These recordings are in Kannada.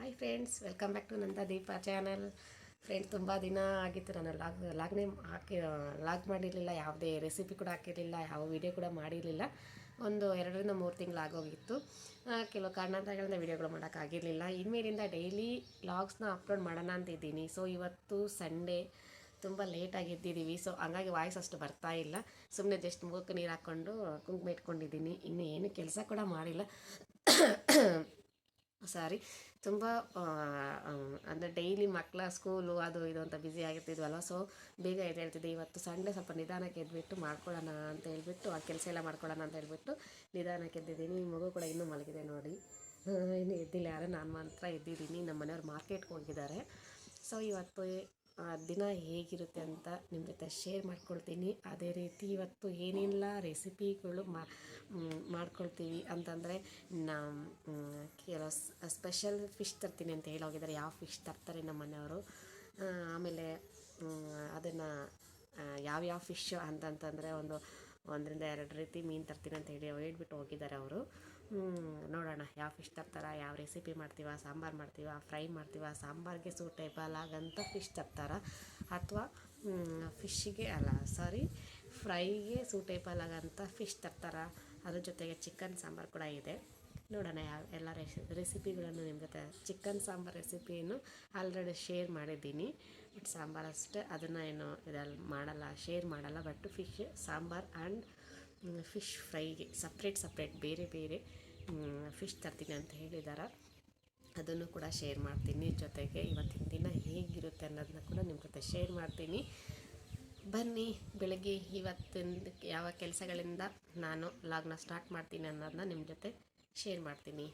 Hi friends welcome back to Nanda Deepa channel friends ತುಂಬ ದಿನ ಆಗಿತ್ತು ನಾನು ಲಾಗ್ ಲಾಗ್ನೇ ಹಾಕಿ ಲಾಗ್ ಮಾಡಿರಲಿಲ್ಲ, ಯಾವುದೇ ರೆಸಿಪಿ ಕೂಡ ಹಾಕಿರಲಿಲ್ಲ, ಯಾವ ವಿಡಿಯೋ ಕೂಡ ಮಾಡಿರಲಿಲ್ಲ. ಒಂದು ಎರಡರಿಂದ ಮೂರು ತಿಂಗಳು ಆಗೋಗಿತ್ತು. ಕೆಲವು ಕಾರಣಾಂತರಗಳಿಂದ ವೀಡಿಯೋಗಳು ಮಾಡೋಕ್ಕಾಗಿರಲಿಲ್ಲ ಇನ್ಮೇಲಿಂದ ಡೈಲಿ ಲಾಗ್ಸ್ನ ಅಪ್ಲೋಡ್ ಮಾಡೋಣ ಅಂತ ಇದ್ದೀನಿ. ಸೊ ಇವತ್ತು ಸಂಡೇ ತುಂಬ ಲೇಟಾಗಿ ಎದ್ದಿದ್ದೀವಿ. ಸೊ ಹಂಗಾಗಿ ವಾಯ್ಸ್ ಅಷ್ಟು ಬರ್ತಾ ಇಲ್ಲ. ಸುಮ್ಮನೆ ಜಸ್ಟ್ ಮೂಗಕ್ಕೆ ನೀರು ಹಾಕ್ಕೊಂಡು ಕುಂಕುಮ ಇಟ್ಕೊಂಡಿದ್ದೀನಿ. ಇನ್ನು ಏನು ಕೆಲಸ ಕೂಡ ಮಾಡಿಲ್ಲ. ಸಾರಿ ತುಂಬ ಅಂದರೆ ಡೈಲಿ ಮಕ್ಕಳ ಸ್ಕೂಲು ಅದು ಇದು ಅಂತ ಬ್ಯುಸಿ ಆಗಿರ್ತಿದ್ವಲ್ಲ ಸೊ ಬೇಗ ಎದ್ದು ಹೇಳ್ತಿದ್ದೆ ಇವತ್ತು ಸಂಡೇ ಸ್ವಲ್ಪ ನಿಧಾನಕ್ಕೆ ಎದ್ಬಿಟ್ಟು ಮಾಡ್ಕೊಳ್ಳೋಣ ಅಂತ ಹೇಳ್ಬಿಟ್ಟು, ಆ ಕೆಲಸ ಎಲ್ಲ ಮಾಡ್ಕೊಳ್ಳೋಣ ಅಂತ ಹೇಳ್ಬಿಟ್ಟು ನಿಧಾನಕ್ಕೆ ಎದ್ದಿದ್ದೀನಿ. ಈ ಮಗು ಕೂಡ ಇನ್ನೂ ಮಲಗಿದೆ ನೋಡಿ. ಇನ್ನು ಎದ್ದಿಲ್ಲ ಯಾರು, ನಾನು ಮಾತ್ರ ಎದ್ದಿದ್ದೀನಿ. ನಮ್ಮ ಮನೆಯವ್ರು ಮಾರ್ಕೆಟ್ಗೆ ಹೋಗಿದ್ದಾರೆ. ಸೊ ಇವತ್ತು ಆ, ದಿನ ಹೇಗಿರುತ್ತೆ ಅಂತ ನಿಮ್ಮ ಜೊತೆ ಶೇರ್ ಮಾಡ್ಕೊಳ್ತೀನಿ. ಅದೇ ರೀತಿ ಇವತ್ತು ಏನೆಲ್ಲ ರೆಸಿಪಿಗಳು ಮಾಡ್ಕೊಳ್ತೀವಿ ಅಂತಂದರೆ ನಮ್ಮ ಕೆಲವು ಸ್ಪೆಷಲ್ ಫಿಶ್ ತರ್ತೀನಿ ಅಂತ ಹೇಳಿ ಹೋಗಿದ್ದಾರೆ ಯಾವ ಫಿಶ್ ತರ್ತಾರೆ ನಮ್ಮ ಮನೆಯವರು. ಆಮೇಲೆ ಅದನ್ನು ಯಾವ್ಯಾವ ಫಿಶ್ ಅಂತಂತಂದರೆ ಒಂದು ಒಂದರಿಂದ ಎರಡು ರೀತಿ ಮೀನು ತರ್ತೀನಿ ಅಂತ ಹೇಳಿ ಹೇಳ್ಬಿಟ್ಟು ಹೋಗಿದ್ದಾರೆ ಅವರು. ನೋಡೋಣ. ಯಾವ ಫಿಶ್ ತರ್ತಾರ, ಯಾವ ರೆಸಿಪಿ ಮಾಡ್ತೀವ, ಸಾಂಬಾರು ಮಾಡ್ತೀವ ಫ್ರೈ ಮಾಡ್ತೀವ, ಸಾಂಬಾರಿಗೆ ಸೂಟೇಬಲ್ ಆಗಂತ ಫಿಶ್ ತರ್ತಾರ. ಅಥವಾ ಫಿಶ್ಶಿಗೆ ಅಲ್ಲ ಸಾರಿ ಫ್ರೈಗೆ ಸೂಟೇಬಲ್ ಆಗಂತ ಫಿಶ್ ತರ್ತಾರ. ಅದ್ರ ಜೊತೆಗೆ ಚಿಕನ್ ಸಾಂಬಾರು ಕೂಡ ಇದೆ. ನೋಡೋಣ ಯಾವ, ಎಲ್ಲ ರೆಸಿ ರೆಸಿಪಿಗಳನ್ನು ನಿಮ್ಮ ಜೊತೆ ಚಿಕನ್ ಸಾಂಬಾರು ರೆಸಿಪಿಯನ್ನು ಆಲ್ರೆಡಿ ಶೇರ್ ಮಾಡಿದ್ದೀನಿ. ಬಟ್ ಸಾಂಬಾರು ಅಷ್ಟೇ, ಅದನ್ನು ಏನು ಇದಲ್ಲಿ ಮಾಡಲ್ಲ ಶೇರ್ ಮಾಡಲ್ಲ. But fish sambar and fish ಫ್ರೈಗೆ separate separate ಬೇರೆ ಬೇರೆ ಫಿಶ್ ತರ್ತೀನಿ ಅಂತ ಹೇಳಿದ್ದಾರೆ ಅದನ್ನು ಕೂಡ ಶೇರ್ ಮಾಡ್ತೀನಿ ಜೊತೆಗೆ. ಇವತ್ತಿನ ದಿನ ಹೇಗಿರುತ್ತೆ ಅನ್ನೋದನ್ನ ಕೂಡ ನಿಮ್ಮ ಜೊತೆ ಶೇರ್ ಮಾಡ್ತೀನಿ. ಬನ್ನಿ, ಬೆಳಗ್ಗೆ ಇವತ್ತಿನ ಯಾವ ಕೆಲಸಗಳಿಂದ ನಾನು ಲಾಗ್ನ ಸ್ಟಾರ್ಟ್ ಮಾಡ್ತೀನಿ ಅನ್ನೋದನ್ನ ನಿಮ್ಮ ಜೊತೆ ಶೇರ್ ಮಾಡ್ತೀನಿ.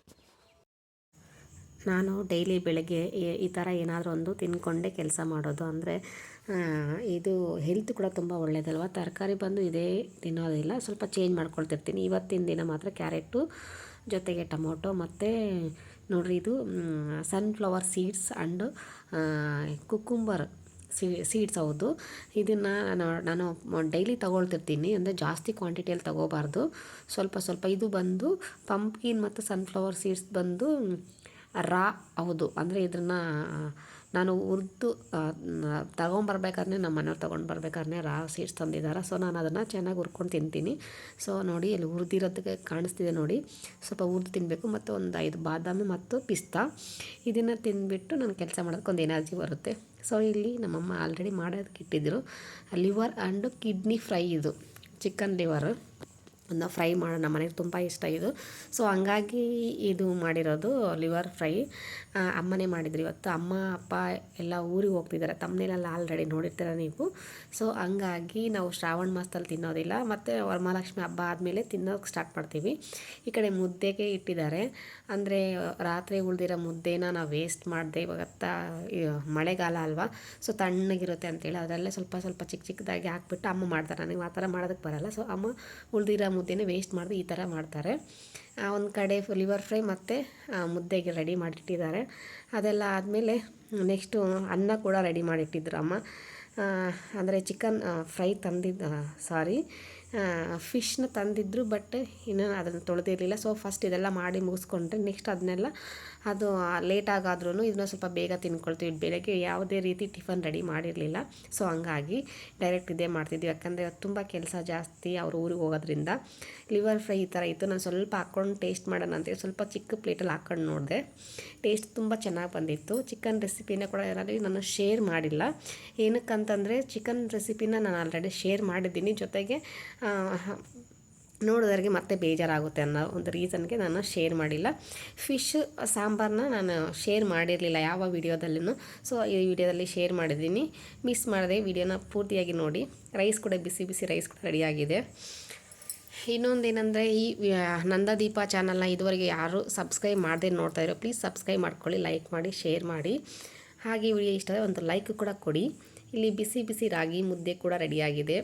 ನಾನು ಡೈಲಿ ಬೆಳಗ್ಗೆ ಈ- ಥರ ಏನಾದರೂ ಒಂದು ತಿನ್ಕೊಂಡೇ ಕೆಲಸ ಮಾಡೋದು ಅಂದರೆ ಇದು ಹೆಲ್ತ್ ಕೂಡ ತುಂಬ ಒಳ್ಳೆಯದಲ್ವ ತರಕಾರಿ ಬಂದು ಇದೇ ತಿನ್ನೋದಿಲ್ಲ, ಸ್ವಲ್ಪ ಚೇಂಜ್ ಮಾಡ್ಕೊಳ್ತಿರ್ತೀನಿ. ಇವತ್ತಿನ ದಿನ ಮಾತ್ರ ಕ್ಯಾರೆಟು ಜೊತೆಗೆ ಟೊಮೊಟೊ ಮತ್ತು ನೋಡ್ರಿ ಇದು ಸನ್ಫ್ಲವರ್ ಸೀಡ್ಸ್ ಆ್ಯಂಡ್ ಕುಕುಂಬರ್ ಸೀ ಸೀಡ್ಸ್ ಹೌದು. ಇದನ್ನು ನಾನು ನಾನು ಡೈಲಿ ತಗೊಳ್ತಿರ್ತೀನಿ. ಅಂದರೆ ಜಾಸ್ತಿ ಕ್ವಾಂಟಿಟಿಯಲ್ಲಿ ತಗೋಬಾರ್ದು. ಸ್ವಲ್ಪ ಸ್ವಲ್ಪ ಇದು ಬಂದು ಪಂಪ್ಕಿನ್ ಮತ್ತು ಸನ್ಫ್ಲವರ್ ಸೀಡ್ಸ್ ಬಂದು ರಾ, ಹೌದು. ಅಂದರೆ ಇದನ್ನು ನಾನು ಉರ್ದು ತಗೊಂಬರ್ಬೇಕಾದ್ರೆ ನಮ್ಮ ಮನೆಯವ್ರು ತೊಗೊಂಡು ಬರ್ಬೇಕಾದ್ರೆ ರಾ ಸೀಡ್ಸ್ ತಂದಿದ್ದಾರೆ. ಸೊ ನಾನು ಅದನ್ನು ಚೆನ್ನಾಗಿ ಹುರ್ಕೊಂಡು ತಿಂತೀನಿ. ಸೊ ನೋಡಿ ಇಲ್ಲಿ ಹುರಿದಿರೋದಕ್ಕೆ ಕಾಣಿಸ್ತಿದೆ ನೋಡಿ. ಸ್ವಲ್ಪ ಹುರಿದು ತಿನ್ನಬೇಕು ಮತ್ತು ಒಂದು ಐದು ಬಾದಾಮಿ ಮತ್ತು ಪಿಸ್ತಾ. ಇದನ್ನು ತಿಂದುಬಿಟ್ಟು ನಾನು ಕೆಲಸ ಮಾಡೋದಕ್ಕೆ ಒಂದು ಎನರ್ಜಿ ಬರುತ್ತೆ. ಸೊ ಇಲ್ಲಿ ನಮ್ಮಮ್ಮ ಆಲ್ರೆಡಿ ಮಾಡೋದಕ್ಕೆ ಇಟ್ಟಿದ್ದರು ಲಿವರ್ ಆ್ಯಂಡ್ ಕಿಡ್ನಿ ಫ್ರೈ ಇದು. ಚಿಕನ್ ಲಿವರ್ ಒಂದು ಫ್ರೈ ಮಾಡೋ, ನಮ್ಮ ಮನೆಗೆ ತುಂಬ ಇಷ್ಟ ಇದು. ಸೊ ಹಂಗಾಗಿ ಇದು ಮಾಡಿರೋದು ಲಿವರ್ ಫ್ರೈ. ಅಮ್ಮನೇ ಮಾಡಿದ್ರು ಇವತ್ತು. ಅಮ್ಮ, ಅಪ್ಪ ಎಲ್ಲ ಊರಿಗೆ ಹೋಗ್ತಿದ್ದಾರೆ. ತಮ್ಮನೇಲೆಲ್ಲ ಆಲ್ರೆಡಿ ನೋಡಿರ್ತೀರ ನೀವು. ಸೊ ಹಂಗಾಗಿ ನಾವು ಶ್ರಾವಣ ಮಾಸದಲ್ಲಿ ತಿನ್ನೋದಿಲ್ಲ. ಮತ್ತು ವರಮಹಾಲಕ್ಷ್ಮಿ ಹಬ್ಬ ಆದಮೇಲೆ ತಿನ್ನೋಕೆ ಸ್ಟಾರ್ಟ್ ಮಾಡ್ತೀವಿ. ಈ ಕಡೆ ಮುದ್ದೆಗೆ ಇಟ್ಟಿದ್ದಾರೆ. ಅಂದರೆ ರಾತ್ರಿ ಉಳಿದಿರೋ ಮುದ್ದೆನ ನಾವು ವೇಸ್ಟ್ ಮಾಡಿದೆ ಇವಾಗ ಮಳೆಗಾಲ ಅಲ್ವಾ? ಸೊ ತಣ್ಣಗಿರುತ್ತೆ ಅಂತೇಳಿ ಅದರಲ್ಲೇ ಸ್ವಲ್ಪ ಸ್ವಲ್ಪ ಚಿಕ್ಕ ಚಿಕ್ಕದಾಗಿ ಹಾಕ್ಬಿಟ್ಟು ಅಮ್ಮ ಮಾಡ್ತಾರೆ. ನನಗೆ ಆ ಥರ ಮಾಡೋದಕ್ಕೆ ಬರಲ್ಲ. ಸೊ ಅಮ್ಮ ಉಳಿದಿರೋ ಮುದ್ದೆನೇ ವೇಸ್ಟ್ ಮಾಡಿದ್ರೆ ಈ ಥರ ಮಾಡ್ತಾರೆ. ಒಂದು ಕಡೆ ಲಿವರ್ ಫ್ರೈ ಮತ್ತು ಮುದ್ದೆಗೆ ರೆಡಿ ಮಾಡಿಟ್ಟಿದ್ದಾರೆ. ಅದೆಲ್ಲ ಆದಮೇಲೆ ನೆಕ್ಸ್ಟು ಅನ್ನ ಕೂಡ ರೆಡಿ ಮಾಡಿಟ್ಟಿದ್ರು ಅಮ್ಮ. ಅಂದರೆ ಚಿಕನ್ ಫ್ರೈ ತಂದಿದ್ದ ಸಾರಿ ಫಿಶ್ನ ತಂದಿದ್ದರು ಬಟ್ ಇನ್ನೂ ಅದನ್ನು ತೊಳೆದಿರಲಿಲ್ಲ. ಸೊ ಫಸ್ಟ್ ಇದೆಲ್ಲ ಮಾಡಿ ಮುಗಿಸ್ಕೊಂಡ್ರೆ ನೆಕ್ಸ್ಟ್ ಅದನ್ನೆಲ್ಲ ಅದು ಲೇಟಾಗಾದ್ರೂ ಇದನ್ನ ಸ್ವಲ್ಪ ಬೇಗ ತಿನ್ಕೊಳ್ತೀವಿ. ಬೆಳಗ್ಗೆ ಯಾವುದೇ ರೀತಿ ಟಿಫನ್ ರೆಡಿ ಮಾಡಿರಲಿಲ್ಲ. ಸೊ ಹಂಗಾಗಿ ಡೈರೆಕ್ಟ್ ಇದೇ ಮಾಡ್ತಿದ್ವಿ. ಯಾಕಂದರೆ ತುಂಬ ಕೆಲಸ ಜಾಸ್ತಿ ಅವ್ರ ಊರಿಗೆ ಹೋಗೋದ್ರಿಂದ. ಲಿವರ್ ಫ್ರೈ ಈ ಥರ ಇತ್ತು. ನಾನು ಸ್ವಲ್ಪ ಹಾಕ್ಕೊಂಡು ಟೇಸ್ಟ್ ಮಾಡೋಣ ಅಂತೇಳಿ ಸ್ವಲ್ಪ ಚಿಕ್ಕ ಪ್ಲೇಟಲ್ಲಿ ಹಾಕ್ಕೊಂಡು ನೋಡಿದೆ. ಟೇಸ್ಟ್ ತುಂಬ ಚೆನ್ನಾಗಿ ಬಂದಿತ್ತು. ಚಿಕನ್ ರೆಸಿಪಿನ ಕೂಡ ಯಾರಾದರೂ ನಾನು ಶೇರ್ ಮಾಡಿಲ್ಲ. ಏನಕ್ಕಂತಂದರೆ ಚಿಕನ್ ರೆಸಿಪಿನ ನಾನು ಆಲ್ರೆಡಿ ಶೇರ್ ಮಾಡಿದ್ದೀನಿ. ಜೊತೆಗೆ ನೋಡೋದ್ರಿಗೆ ಮತ್ತೆ ಬೇಜಾರಾಗುತ್ತೆ ಅನ್ನೋ ಒಂದು ರೀಸನ್ಗೆ ನಾನು ಶೇರ್ ಮಾಡಿಲ್ಲ. ಫಿಶ್ ಸಾಂಬಾರನ್ನ ನಾನು ಶೇರ್ ಮಾಡಿರಲಿಲ್ಲ ಯಾವ ವಿಡಿಯೋದಲ್ಲೂ ಸೊ ಈ ವಿಡಿಯೋದಲ್ಲಿ ಶೇರ್ ಮಾಡಿದ್ದೀನಿ. ಮಿಸ್ ಮಾಡಿದೆ ವಿಡಿಯೋನ ಪೂರ್ತಿಯಾಗಿ ನೋಡಿ. ರೈಸ್ ಕೂಡ ಬಿಸಿ ಬಿಸಿ ರೈಸ್ ಕೂಡ ರೆಡಿಯಾಗಿದೆ ಇನ್ನೊಂದೇನೆಂದರೆ, ಈ ನಂದದೀಪ ಚಾನಲ್ನ ಇದುವರೆಗೆ ಯಾರು ಸಬ್ಸ್ಕ್ರೈಬ್ ಮಾಡದೆ ನೋಡ್ತಾ ಇರೋ ಪ್ಲೀಸ್ ಸಬ್ಸ್ಕ್ರೈಬ್ ಮಾಡ್ಕೊಳ್ಳಿ ಲೈಕ್ ಮಾಡಿ ಶೇರ್ ಮಾಡಿ. ಹಾಗೆ ವಿಡಿಯೋ ಇಷ್ಟ ಒಂದು ಲೈಕ್ ಕೂಡ ಕೊಡಿ. ಇಲ್ಲಿ ಬಿಸಿ ಬಿಸಿ ರಾಗಿ ಮುದ್ದೆ ಕೂಡ ರೆಡಿಯಾಗಿದೆ